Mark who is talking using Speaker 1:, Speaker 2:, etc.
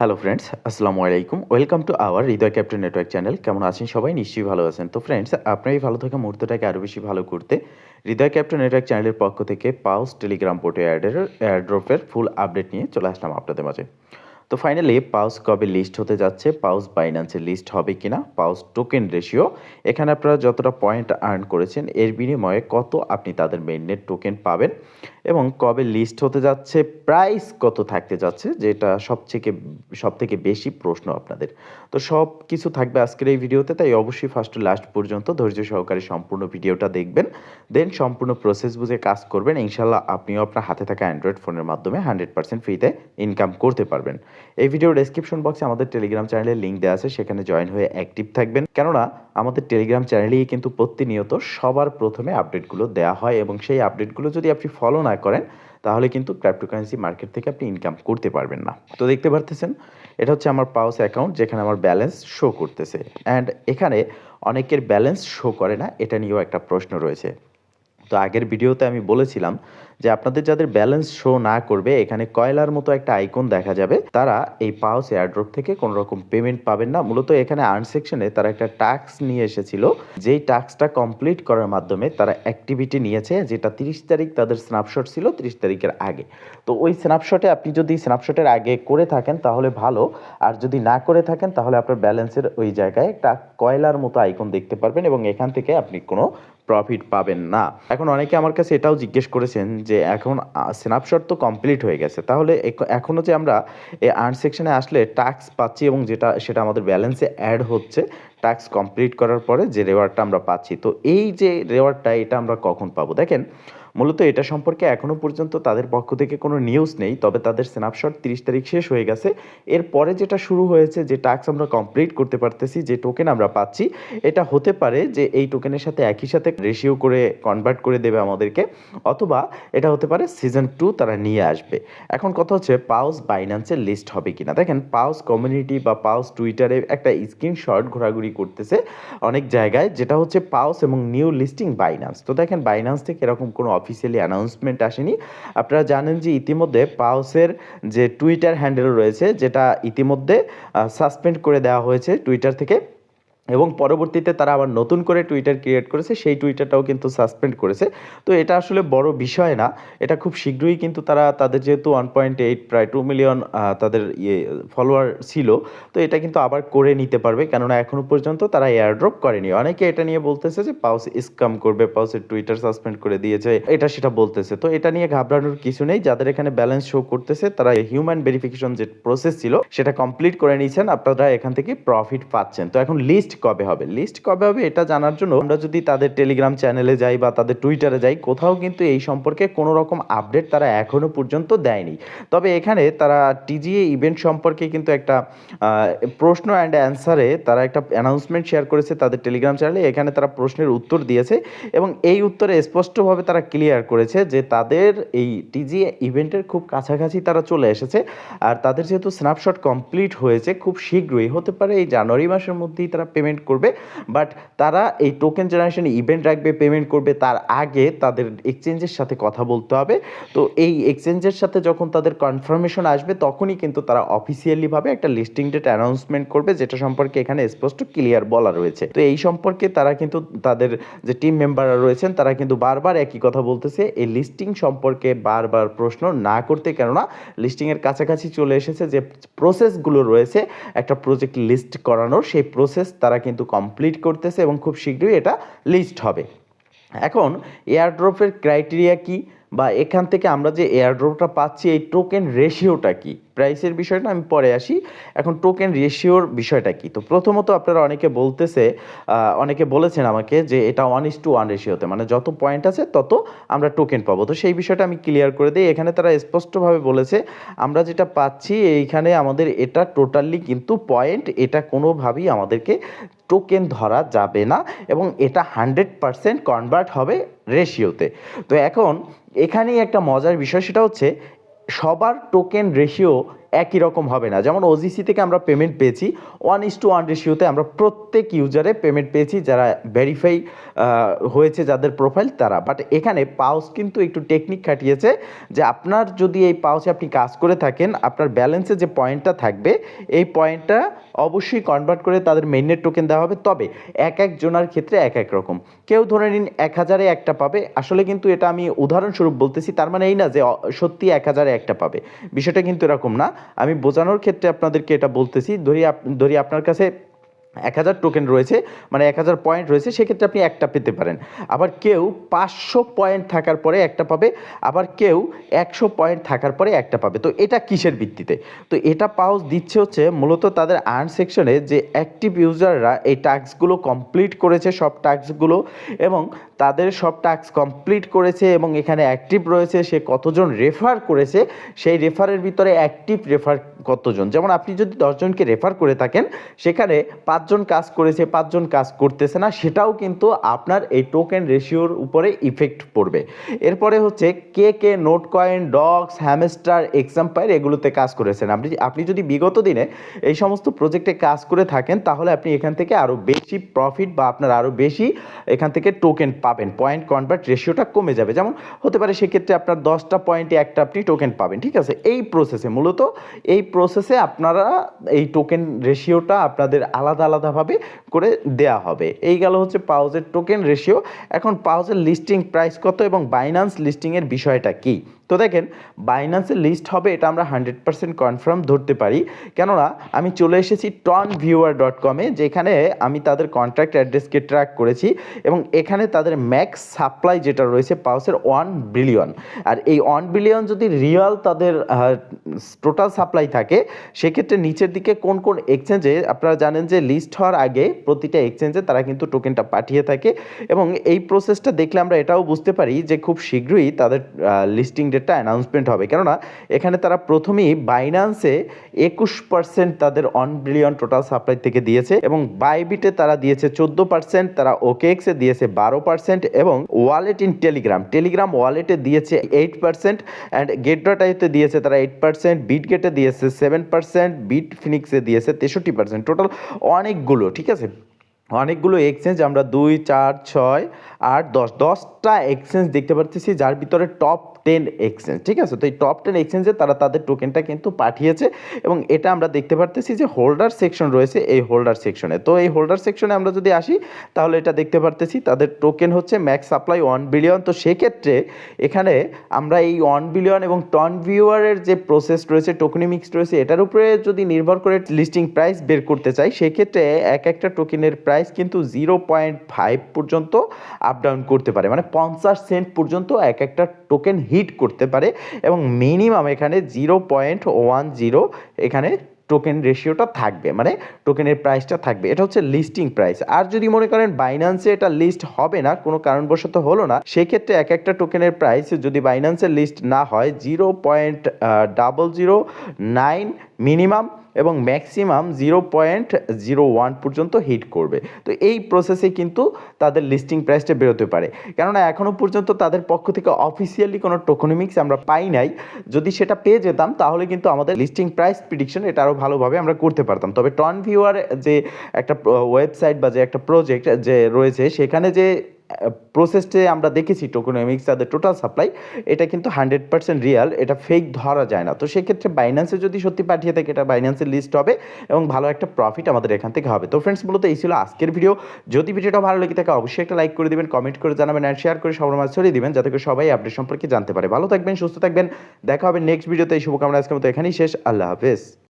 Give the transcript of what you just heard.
Speaker 1: Hello friends আসসালামু আলাইকুম welcome to our Hriday captain network channel কেমন আছেন সবাই? নিশ্চয়ই ভালো আছেন। তো ফ্রেন্ডস আপনার এই ভালো থাকা মুহূর্তটাকে আরও বেশি ভালো করতে হৃদয় ক্যাপ্টেন নেটওয়ার্ক চ্যানেলের পক্ষ থেকে পাউস টেলিগ্রাম পোর্টে অ্যাডের এয়ারড্রপের ফুল আপডেট নিয়ে চলে আসলাম আপনাদের মাঝে। তো ফাইনালি পাউস কবে লিস্ট হতে যাচ্ছে? পাউস বাইন্যান্সের লিস্ট হবে কি না পাউস টোকেন রেশিও এখানে আপনারা যতটা পয়েন্ট আর্ন করেছেন, এর বিনিময়ে কত আপনি তাদের মেইননেট টোকেন পাবেন? এবং কবে লিস্ট হতে যাচ্ছে প্রাইস কত থাকতে যাচ্ছে, যেটা সবথেকে সব থেকে বেশি প্রশ্ন আপনাদের। তো সব কিছু থাকবে আজকের এই ভিডিওতে, তাই অবশ্যই ফার্স্ট টু লাস্ট পর্যন্ত ধৈর্য সহকারে সম্পূর্ণ ভিডিওটা দেখবেন। দেন সম্পূর্ণ প্রসেস বুঝে কাজ করবেন। ইনশাল্লাহ আপনিও আপনার হাতে থাকা অ্যান্ড্রয়েড ফোনের মাধ্যমে হান্ড্রেড পার্সেন্ট ফ্রিতে ইনকাম করতে পারবেন। এই ভিডিওর ডেসক্রিপশন বক্সে আমাদের টেলিগ্রাম চ্যানেলের লিঙ্ক দেওয়া আছে, সেখানে জয়েন হয়ে অ্যাক্টিভ থাকবেন। কেননা, আমাদের টেলিগ্রাম চ্যানেলেই কিন্তু প্রতিনিয়ত সবার প্রথমে আপডেটগুলো দেওয়া হয় এবং সেই আপডেটগুলো যদি আপনি ফলো না করেন, তাহলে কিন্তু ক্রিপ্টোকারেন্সি মার্কেট থেকে আপনি ইনকাম করতে পারবেন না। তো দেখতে পারতেছেন, এটা হচ্ছে আমার পাউস অ্যাকাউন্ট যেখানে আমার ব্যালেন্স শো করতেছে। অ্যান্ড এখানে অনেকের ব্যালেন্স শো করে না, এটা নিয়েও একটা প্রশ্ন রয়েছে। তো আগের ভিডিওতে আমি বলেছিলাম যে আপনাদের যাদের ব্যালেন্স শো না করবে, এখানে কয়লার মতো একটা আইকন দেখা যাবে, তারা এই পাউস এয়ারড্রপ থেকে কোনো রকম পেমেন্ট পাবেন না। মূলত এখানে আর্ন সেকশনে তারা একটা টাস্ক নিয়ে এসেছিল। যেই টাস্কটা কমপ্লিট করার মাধ্যমে তারা অ্যাক্টিভিটি নিয়েছে, যেটা তিরিশ তারিখ তাদের স্ন্যাপশট ছিল, তিরিশ তারিখের আগে। তো ওই স্ন্যাপশটে আপনি যদি স্ন্যাপশটের আগে করে থাকেন, তাহলে ভালো। আর যদি না করে থাকেন, তাহলে আপনার ব্যালেন্সের ওই জায়গায় একটা কয়লার মতো আইকন দেখতে পারবেন এবং এখান থেকে আপনি কোনো প্রফিট পাবেন না। এখন অনেকে আমার কাছে এটাও জিজ্ঞেস করেছেন যে, এখন স্ন্যাপশট তো কমপ্লিট হয়ে গেছে। তাহলে এখনও এখনও যে আমরা এই আর্ন সেকশনে আসলে ট্যাক্স পাচ্ছি এবং যেটা, সেটা আমাদের ব্যালেন্সে অ্যাড হচ্ছে ট্যাক্স কমপ্লিট করার পরে যে রেওয়ার্ডটা আমরা পাচ্ছি। তো এই যে রেওয়ার্ডটা এটা আমরা কখন পাবো? দেখেন মূলত এটা সম্পর্কে এখনও পর্যন্ত তাদের পক্ষ থেকে কোনো নিউজ নেই, তবে তাদের স্ন্যাপশট তিরিশ তারিখ শেষ হয়ে গেছে। এরপরে যেটা শুরু হয়েছে, যে টাস্ক আমরা কমপ্লিট করতে পারতেছি, যে টোকেন আমরা পাচ্ছি, এটা হতে পারে যে এই টোকেনের সাথে একই সাথে রেশিও করে কনভার্ট করে দেবে আমাদেরকে, অথবা এটা হতে পারে সিজন টু তারা নিয়ে আসবে। এখন কথা হচ্ছে পাউস বাইন্যান্সের লিস্ট হবে কিনা। দেখেন পাউস কমিউনিটি বা পাউস টুইটারে একটা স্ক্রিনশট ঘোরাঘুরি করতেছে অনেক জায়গায়, যেটা হচ্ছে পাউস এবং নিউ লিস্টিং বাইন্যান্স তো দেখেন বাইন্যান্স থেকে এরকম কোনো অফিসিয়ালি অ্যানাউন্সমেন্ট আসেনি। আপনারা জানেন যে ইতিমধ্যে পাউসের যে টুইটার হ্যান্ডেল রয়েছে, যেটা ইতিমধ্যে সাসপেন্ড করে দেওয়া হয়েছে টুইটার থেকে। এবং পরবর্তীতে তারা আবার নতুন করে টুইটার ক্রিয়েট করেছে, সেই টুইটারটাও কিন্তু সাসপেন্ড করেছে। তো এটা আসলে বড় বিষয় না, এটা খুব শীঘ্রই কিন্তু তারা তাদের যেহেতু ওয়ান পয়েন্ট এইট প্রায় টু মিলিয়ন তাদের ইয়ে ফলোয়ার ছিল, তো এটা কিন্তু আবার করে নিতে পারবে। কেননা এখনও পর্যন্ত তারা এয়ারড্রপ করেনি। অনেকে এটা নিয়ে বলতেছে যে পাউস স্কাম করবে পাউসের টুইটার সাসপেন্ড করে দিয়েছে, এটা সেটা বলতেছে। তো এটা নিয়ে ঘাবড়ানোর কিছু নেই, যাদের এখানে ব্যালেন্স শো করতেছে, তারা হিউম্যান ভেরিফিকেশন যে প্রসেস ছিল, সেটা কমপ্লিট করে নিয়েছেন, আপনারা এখান থেকে প্রফিট পাচ্ছেন। তো এখন লিস্ট কবে হবে? লিস্ট কবে হবে এটা জানার জন্য আমরা যদি তাদের টেলিগ্রাম চ্যানেলে যাই বা তাদের টুইটারে যাই, কোথাও কিন্তু এই সম্পর্কে কোনো রকম আপডেট তারা এখনও পর্যন্ত দেয়নি। তবে এখানে তারা টিজিএ ইভেন্ট সম্পর্কে কিন্তু একটা প্রশ্ন অ্যান্ড অ্যান্সারে তারা একটা অ্যানাউন্সমেন্ট শেয়ার করেছে তাদের টেলিগ্রাম চ্যানেলে এখানে তারা প্রশ্নের উত্তর দিয়েছে এবং এই উত্তরে স্পষ্টভাবে তারা ক্লিয়ার করেছে যে তাদের এই টিজিএ ইভেন্টের খুব কাছাকাছি তারা চলে এসেছে আর তাদের যেহেতু স্ন্যাপশট কমপ্লিট হয়েছে, খুব শীঘ্রই, হতে পারে এই জানুয়ারি মাসের মধ্যেই তারা পেমেন্ট করবে বাট তারা এই টোকেন জেনারেশন ইভেন্ট রাখবে পেমেন্ট করবে, তার আগে তাদের এক্সচেঞ্জের সাথে কথা বলতে হবে। তো এই এক্সচেঞ্জের সাথে যখন তাদের কনফার্মেশন আসবে, তখনই কিন্তু তারা অফিসিয়ালিভাবে একটা লিস্টিং ডেট অ্যানাউন্সমেন্ট করবে, যেটা সম্পর্কে এখানে স্পষ্ট ক্লিয়ার বলা রয়েছে। তো এই সম্পর্কে তারা কিন্তু তাদের যে টিম মেম্বাররা রয়েছেন, তারা কিন্তু বারবার একই কথা বলতেছে। এই লিস্টিং সম্পর্কে বারবার প্রশ্ন না করতে, কেননা লিস্টিংয়ের কাছাকাছি চলে এসেছে যে প্রসেসগুলো রয়েছে, একটা প্রজেক্ট লিস্ট করানোর, সেই প্রসেস তারা কিন্তু কমপ্লিট করতেছে এবং খুব শীঘ্রই এটা লিস্ট হবে। এখন এয়ারড্রপের ক্রাইটেরিয়া কি? বা এখান থেকে আমরা যে এয়ারড্রপটা পাচ্ছি, এই টোকেন রেশিওটা কি? প্রাইসের বিষয়টা আমি পরে আসি। এখন টোকেন রেশিওর বিষয়টা কি? তো প্রথমত আপনারা অনেকে বলতেছে অনেকে বলেছেন আমাকে যে এটা ওয়ান ইস টু ওয়ান রেশিওতে মানে যত পয়েন্ট আছে তত আমরা টোকেন পাবো। তো সেই বিষয়টা আমি ক্লিয়ার করে দিই। এখানে তারা স্পষ্টভাবে বলেছে, আমরা যেটা পাচ্ছি, এইখানে আমাদের এটা টোটালি কিন্তু পয়েন্ট এটা কোনোভাবেই আমাদেরকে টোকেন ধরা যাবে না এবং এটা হান্ড্রেড পারসেন্ট কনভার্ট হবে রেশিওতে। তো এখন এখানেই একটা মজার বিষয় সেটা হচ্ছে সবার টোকেন রেশিও একই রকম হবে না। যেমন ওজিসি থেকে আমরা পেমেন্ট পেয়েছি ওয়ান ইস টু ওয়ান রেশিওতে আমরা প্রত্যেক ইউজারে পেমেন্ট পেয়েছি, যারা ভেরিফাই হয়েছে যাদের প্রোফাইল তারা। বাট এখানে পাউস কিন্তু একটু টেকনিক খাটিয়েছে যে আপনার যদি এই পাউসে আপনি কাজ করে থাকেন, আপনার ব্যালেন্সে যে পয়েন্টটা থাকবে, এই পয়েন্টটা অবশ্যই কনভার্ট করে তাদের মেইনের টোকেন দেওয়া হবে। তবে এক এক জনার ক্ষেত্রে এক এক রকম। কেউ ধরে নিন এক হাজারে একটা পাবে। আসলে কিন্তু এটা আমি উদাহরণস্বরূপ বলতেছি, তার মানে এই না যে সত্যি এক হাজারে একটা পাবে। বিষয়টা কিন্তু এরকম না। আমি বোঝানোর ক্ষেত্রে আপনাদেরকে এটা বলতেছি। ধরি ধরি আপনার কাছে এক হাজার টোকেন রয়েছে মানে এক হাজার পয়েন্ট রয়েছে, সেক্ষেত্রে আপনি একটা পেতে পারেন। আবার কেউ পাঁচশো পয়েন্ট থাকার পরে একটা পাবে, আবার কেউ একশো পয়েন্ট থাকার পরে একটা পাবে। তো এটা কিসের ভিত্তিতে? তো এটা পাউস দিচ্ছে হচ্ছে মূলত তাদের আর্ন সেকশনে যে অ্যাক্টিভ ইউজাররা এই টাস্কগুলো কমপ্লিট করেছে, সব টাস্কগুলো এবং তাদের সব টাস্ক কমপ্লিট করেছে, এবং এখানে অ্যাক্টিভ রয়েছে, সে কতজন রেফার করেছে, সেই রেফারের ভিতরে অ্যাক্টিভ রেফার কতজন? যেমন আপনি যদি দশজনকে রেফার করে থাকেন, সেখানে পাঁচজন কাজ করেছে, পাঁচজন কাজ করতেছে না, সেটাও কিন্তু আপনার এই টোকেন রেশিওর উপরে ইফেক্ট পড়বে। এরপরে হচ্ছে কে কে Notcoin Dogs, Hamster, X Empire এগুলোতে কাজ করেছেন। আপনি আপনি যদি বিগত দিনে এই সমস্ত প্রজেক্টে কাজ করে থাকেন, তাহলে আপনি এখান থেকে আরও বেশি প্রফিট বা আপনার আরও বেশি এখান থেকে টোকেন পাবেন। পয়েন্ট কনভার্ট রেশিওটা কমে যাবে। যেমন হতে পারে সেক্ষেত্রে আপনার দশটা পয়েন্টে একটা আপনি টোকেন পাবেন, ঠিক আছে? এই প্রসেসে মূলত, এই প্রসেসে আপনারা এই টোকেন রেশিওটা আপনাদের আলাদা আলাদাভাবে করে দেয়া হবে। এই গেল হচ্ছে পাউজের টোকেন রেশিও এখন পাউজের লিস্টিং প্রাইস কত এবং বাইন্যান্স লিস্টিংয়ের বিষয়টা কী? তো দেখেন বাইন্যান্সের লিস্ট হবে এটা আমরা হান্ড্রেড পার্সেন্ট কনফার্ম ধরতে পারি। কেননা, আমি চলে এসেছি টন ভিউয়ার ডট কমে যেখানে আমি তাদের কন্ট্রাক্ট অ্যাড্রেসকে ট্র্যাক করেছি এবং এখানে তাদের ম্যাক্স সাপ্লাই যেটা রয়েছে পাউসের ওয়ান বিলিয়ন আর এই ওয়ান বিলিয়ন যদি রিয়াল তাদের টোটাল সাপ্লাই থাকে, সেক্ষেত্রে নিচের দিকে কোন কোন এক্সচেঞ্জে আপনারা জানেন যে লিস্ট হওয়ার আগে প্রতিটা এক্সচেঞ্জে তারা কিন্তু টোকেনটা পাঠিয়ে থাকে এবং এই প্রসেসটা দেখলে আমরা এটাও বুঝতে পারি যে খুব শীঘ্রই তাদের লিস্টিং ডেটটা অ্যানাউন্সমেন্ট হবে। কেননা, এখানে তারা প্রথমেই বাইন্যান্সে একুশ পার্সেন্ট তাদের অন বিলিয়ন টোটাল সাপ্লাই থেকে দিয়েছে এবং বাইবিটে তারা দিয়েছে চোদ্দ পার্সেন্ট তারা ওকেএক্সে দিয়েছে বারো পার্সেন্ট এবং ওয়ালেট ইন টেলিগ্রাম টেলিগ্রাম ওয়ালেটে দিয়েছে eight percent and gate dot দিয়েছে তারা এইট পার্সেন্ট বিট গেটে দিয়েছে সেভেন পার্সেন্ট বিট ফিনিক্সে দিয়েছে তেষট্টি পার্সেন্ট টোটাল অনেকগুলো, ঠিক আছে? অনেকগুলো এক্সচেঞ্জ আমরা দুই, চার, ছয় আট দশ, দশটা এক্সচেঞ্জ দেখতে পাচ্ছি যার ভিতরে টপ টেন এক্সচেঞ্জ ঠিক আছে? তো এই টপ টেন এক্সচেঞ্জে তারা তাদের টোকেনটা কিন্তু পাঠিয়েছে এবং এটা আমরা দেখতে পারতেছি যে হোল্ডার সেকশন রয়েছে এই হোল্ডার সেকশনে তো এই হোল্ডার সেকশনে আমরা যদি আসি, তাহলে এটা দেখতে পারতেছি তাদের টোকেন হচ্ছে ম্যাক্স সাপ্লাই ওয়ান বিলিয়ন তো সেক্ষেত্রে এখানে আমরা এই ওয়ান বিলিয়ন এবং টন ভিউয়ারের যে প্রসেস রয়েছে টোকেনিমিক্স রয়েছে, এটার উপরে যদি নির্ভর করে লিস্টিং প্রাইস বের করতে চাই, সেক্ষেত্রে এক একটা টোকেনের প্রাইস কিন্তু জিরো পয়েন্ট ফাইভ পর্যন্ত আপ ডাউন করতে পারে। মানে পঞ্চাশ সেন্ট পর্যন্ত এক একটা টোকেন হিট করতে পারে এবং মিনিমাম এখানে জিরো পয়েন্ট ওয়ান জিরো এখানে টোকেন রেশিওটা থাকবে। মানে টোকেনের প্রাইসটা থাকবে। এটা হচ্ছে লিস্টিং প্রাইস আর যদি মনে করেন বাইন্যান্সে এটা লিস্ট হবে না, কোনো কারণবশত হলো না, সেক্ষেত্রে এক একটা টোকেনের প্রাইস যদি বাইন্যান্সের লিস্ট না হয় zero point double zero nine minimum এবং maximum zero point zero one পর্যন্ত হিট করবে। তো এই প্রসেসে কিন্তু তাদের লিস্টিং প্রাইসটা বেরোতে পারে। কেননা এখনও পর্যন্ত তাদের পক্ষ থেকে অফিসিয়ালি কোনো টোকোনমিক্স আমরা পাই নাই। যদি সেটা পেয়ে যেতাম, তাহলে কিন্তু আমাদের লিস্টিং প্রাইস প্রিডিকশন এটা আরও ভালোভাবে আমরা করতে পারতাম। তবে টন ভিউয়ার যে একটা ওয়েবসাইট বা যে একটা প্রজেক্ট যে রয়েছে, সেখানে যে প্রসেসটে আমরা দেখেছি টোকোনমিক্স তাদের টোটাল সাপ্লাই এটা কিন্তু হান্ড্রেড পার্সেন্ট রিয়াল এটা ফেক ধরা যায় না। তো সেক্ষেত্রে বাইন্যান্সে যদি সত্যি পাঠিয়ে থাকে, এটা বাইন্যান্সের লিস্ট হবে এবং ভালো একটা প্রফিট আমাদের এখান থেকে হবে। তো ফ্রেন্ডস মূলত এই ছিল আজকের ভিডিও যদি ভিডিওটা ভালো লেগে থাকে, অবশ্যই একটা লাইক করে দিবেন কমেন্ট করে জানাবেন অ্যান্ড শেয়ার করে সবার মাঝে ছড়িয়ে দিবেন, যাতে করে সবাই আপডেট সম্পর্কে জানতে পারে। ভালো থাকবেন, সুস্থ থাকবেন। দেখা হবে নেক্সট ভিডিওতে এই শুভকামনা আজকের মতো এখানেই শেষ। আল্লাহ হাফেজ।